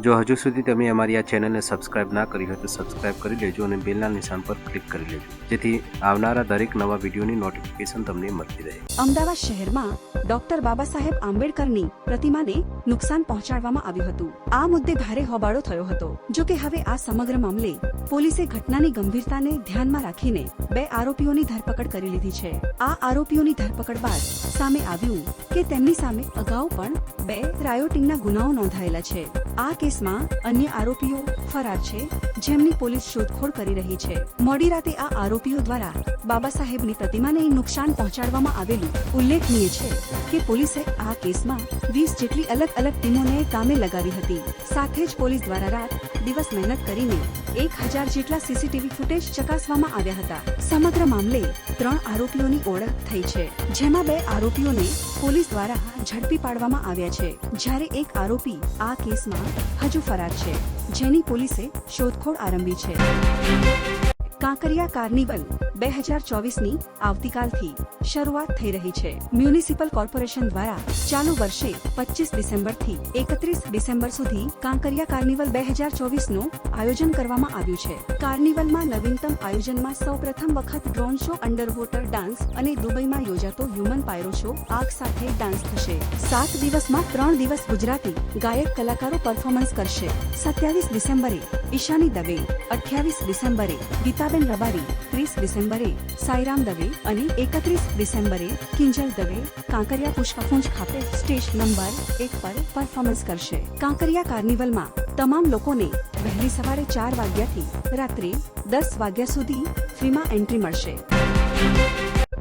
જો હજુ સુધી તમે અમારી આ ચેનલને સબસ્ક્રાઇબ ના કરી હોય તો સબસ્ક્રાઇબ કરી લેજો અને બેલના નિશાન પર ક્લિક કરી લેજો. જેથી આવનારા દરેક નવા વિડીયોની નોટિફિકેશન તમને મળતી રહે. અમદાવાદ શહેરમાં ડોક્ટર બાબા સાહેબ આંબેડકરની પ્રતિમાને નુકસાન પહોંચાડવામાં આવ્યું હતું. આ મુદ્દે ભારે હોબાળો થયો હતો. જો કે હવે આ સમગ્ર મામલે પોલીસે ઘટનાની ગંભીરતાને ધ્યાનમાં રાખીને બે આરોપીઓની ધરપકડ કરી લીધી છે. આ આરોપીઓની ધરપકડ બાદ સામે આવ્યું કે તેમની સામે અગાઉ પણ બે રાયોટિંગના ગુનાઓ નોંધાયેલા છે. આ કેસમાં અન્ય આરોપીઓ ફરાર છે, જેમની પોલીસ શોધખોળ કરી રહી છે. મોડી રાતે આ આરોપીઓ દ્વારા બાબા સાહેબની પ્રતિમાને નુકસાન પહોંચાડવામાં આવેલું ઉલ્લેખનીય છે કે પોલીસે આ કેસમાં વીસ જેટલી અલગ અલગ ટીમોને કામે લગાવી હતી. સાથે જ પોલીસ દ્વારા રાત દિવસ મહેનત કરીને એક હજાર જેટલા સીસીટીવી ફૂટેજ ચકાસવામાં આવ્યા હતા. સમગ્ર મામલે ત્રણ આરોપીઓની ઓળખ થઈ છે, જેમાં બે આરોપીઓને પોલીસ દ્વારા ઝડપી પાડવામાં આવ્યા છે. જ્યારે એક આરોપી આ કેસમાં હજુ ફરાર છે. જેની પોલીસે શોધખોળ આરંભી છે. કાંકરિયા કાર્નિવલ બે હજાર ચોવીસની આવતીકાલથી શરૂઆત થઈ રહી છે. મ્યુનિસિપલ કોર્પોરેશન દ્વારા ચાલુ વર્ષે પચીસ ડિસેમ્બરથી એકત્રીસ ડિસેમ્બર સુધી કાંકરિયા કાર્નિવલ બે હજાર ચોવીસનું આયોજન કરવામાં આવ્યું છે. કાર્નિવલમાં નવીનતમ આયોજનમાં સૌ પ્રથમ વખત drone show under water dance અને દુબઈમાં યોજાતો હ્યુમન પાયરો શો આગ સાથે ડાન્સ થશે. સાત દિવસમાં ત્રણ દિવસ ગુજરાતી ગાયક કલાકારો પરફોર્મન્સ કરશે. સત્યાવીસ ડિસેમ્બરે ઈશાની દવે, અઠ્યાવીસ ડિસેમ્બરે ગીતાબેન રબારી, ત્રીસ ડિસેમ્બરે સાઈરામ દવે અને એકત્રીસ ડિસેમ્બરે કિંજલ દવે કાંકરિયા પુષ્પકુંજ ખાતે સ્ટેજ નંબર એક પર પરફોર્મન્સ કરશે. કાંકરિયા કાર્નિવલમાં તમામ લોકોને વહેલી સવારે ચાર વાગ્યાથી રાત્રે દસ વાગ્યા સુધી ફ્રીમાં એન્ટ્રી મળશે.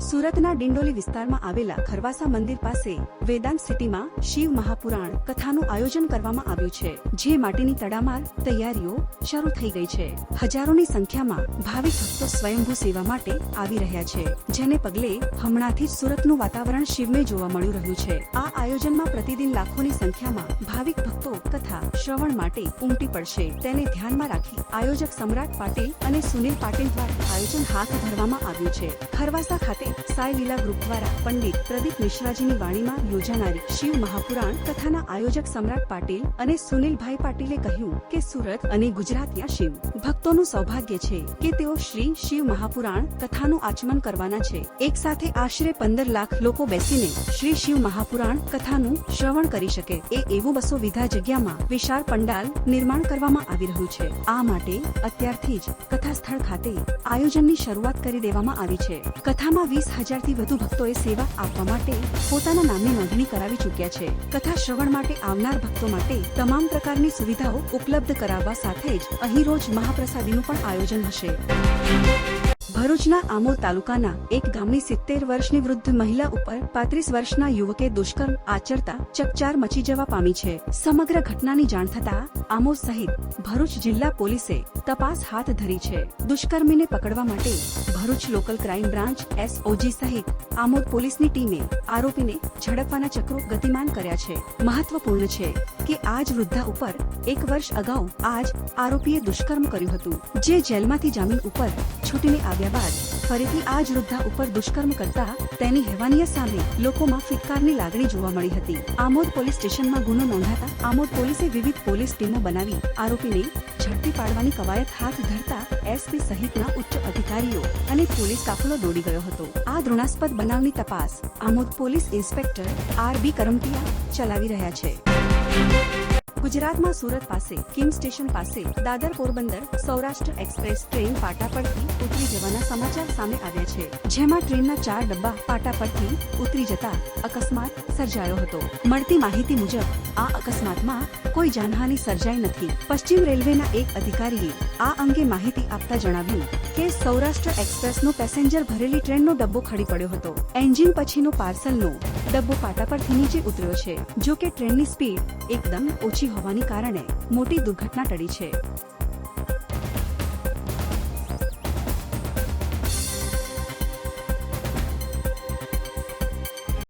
સુરતના ડિંડોલી વિસ્તારમાં આવેલા ખરવાસા મંદિર પાસે વેદાંત સિટીમાં શિવ મહાપુરાણ કથાનું આયોજન કરવામાં આવ્યું છે, જે માટેની તડામાર તૈયારીઓ શરૂ થઈ ગઈ છે. હજારોની સંખ્યામાં ભાવિક ભક્તો સ્વયંભૂ સેવા માટે આવી રહ્યા છે, જેને પગલે હમણાંથી જ સુરતનું વાતાવરણ શિવમય જોવા મળ્યું રહ્યું છે. આ આયોજનમાં પ્રતિદિન લાખોની સંખ્યામાં ભાવિક ભક્તો કથા શ્રવણ માટે ઉમટી પડશે. તેને ધ્યાનમાં રાખી આયોજક સમ્રાટ પાટીલ અને સુનિલ પાટીલ દ્વારા આયોજન હાથ ધરવામાં આવ્યું છે. ખરવાસા ખાતે સાઈ લીલા ગ્રુપ દ્વારા પંડિત પ્રદીપ મિશ્રાજીની વાણીમાં યોજાનારી શિવ મહાપુરાણ કથાના આયોજક સમ્રાટ પાટીલ અને સુનિલભાઈ પાટીલે કહ્યું કે સુરત અને ગુજરાતના શિવ ભક્તોનું સૌભાગ્ય છે કે તેઓ શ્રી શિવ મહાપુરાણ કથાનું આચમન કરવાના છે. એક સાથે આશરે પંદર લાખ લોકો બેસીને શ્રી શિવ મહાપુરાણ કથાનું શ્રવણ કરી શકે. એ એવું બસો વિધા જગ્યામાં વિશાળ પંડાલ નિર્માણ કરવામાં આવી રહ્યું છે. આ માટે અત્યારથી જ કથા સ્થળ ખાતે આયોજનની શરૂઆત કરી દેવામાં આવી છે. કથામાં વીસ હજારથી વધુ ભક્તોએ સેવા આપવા માટે પોતાના નામની નોંધણી કરાવી ચૂક્યા છે. કથા શ્રવણ માટે આવનાર ભક્તો માટે તમામ પ્રકારની સુવિધાઓ ઉપલબ્ધ કરાવવા સાથે જ અહીં રોજ મહાપ્રસાદીનું પણ આયોજન હશે. ભરૂચના આમોદ તાલુકાના એક ગામની સિત્તેર વર્ષની વૃદ્ધ મહિલા ઉપર પાંત્રીસ વર્ષના યુવકે દુષ્કર્મ આચરતા ચકચાર મચી જવા પામી છે. સમગ્ર ઘટનાની જાણ થતા આમોદ સહિત ભરૂચ જિલ્લા પોલીસે તપાસ હાથ ધરી છે. દુષ્કર્મીને પકડવા માટે Bharuch local crime branch SOG સહિત આમોદ પોલીસની ટીમે આરોપીને ઝડપવાના ચક્રો ગતિમાન કર્યા છે. મહત્વપૂર્ણ છે કે આજ વૃદ્ધા ઉપર એક વર્ષ અગાઉ આજ આરોપીએ દુષ્કર્મ કર્યું હતું. જે જેલમાંથી જામીન ઉપર છૂટીને આવ્યા બાદ ફરીથી આ જ વૃદ્ધા ઉપર દુષ્કર્મ કરતા તેની હેવાનિયત સામે લોકોમાં ફિટકારની લાગણી જોવા મળી હતી. આમોદ પોલીસ સ્ટેશનમાં ગુનો નોંધાતા આમોદ પોલીસે વિવિધ પોલીસ ટીમો બનાવી આરોપીને ઝડપી પાડવાની કવાયત હાથ ધરતા એસપી સહિતના ઉચ્ચ અધિકારીઓ અને પોલીસ કાફલો દોડી ગયો હતો. આ દ્રોણાસ્પદ બનાવની તપાસ Amod police inspector R B Karamtiya ચલાવી રહ્યા છે. ગુજરાતમાં સુરત પાસે, કિમ સ્ટેશન પાસે, દાદર પોરબંદર, સૌરાષ્ટ્ર એક્સપ્રેસ ટ્રેન પાટા પરથી ઉતરી જવાના સમાચાર સામે આવ્યા છે. જેમાં ટ્રેનના ચાર ડબ્બા પાટા પરથી ઉતરી જતા અકસ્માત સર્જાયો હતો. મળતી માહિતી મુજબ, આ અકસ્માતમાં કોઈ જાનહાની સર્જાઈ નથી. પશ્ચિમ રેલવેના એક અધિકારીએ આ અંગે માહિતી આપતા જણાવ્યું કે સૌરાષ્ટ્ર એક્સપ્રેસનો પેસેન્જર ભરેલી ટ્રેનનો ડબ્બો ખડી પડ્યો હતો. એન્જિન પછીનો પાર્સલનો ડબ્બો પાટા પરથી નીચે ઉતર્યો છે. જો કે ટ્રેનની સ્પીડ એકદમ ઓછી હોવાને કારણે મોટી દુર્ઘટના ટળી છે.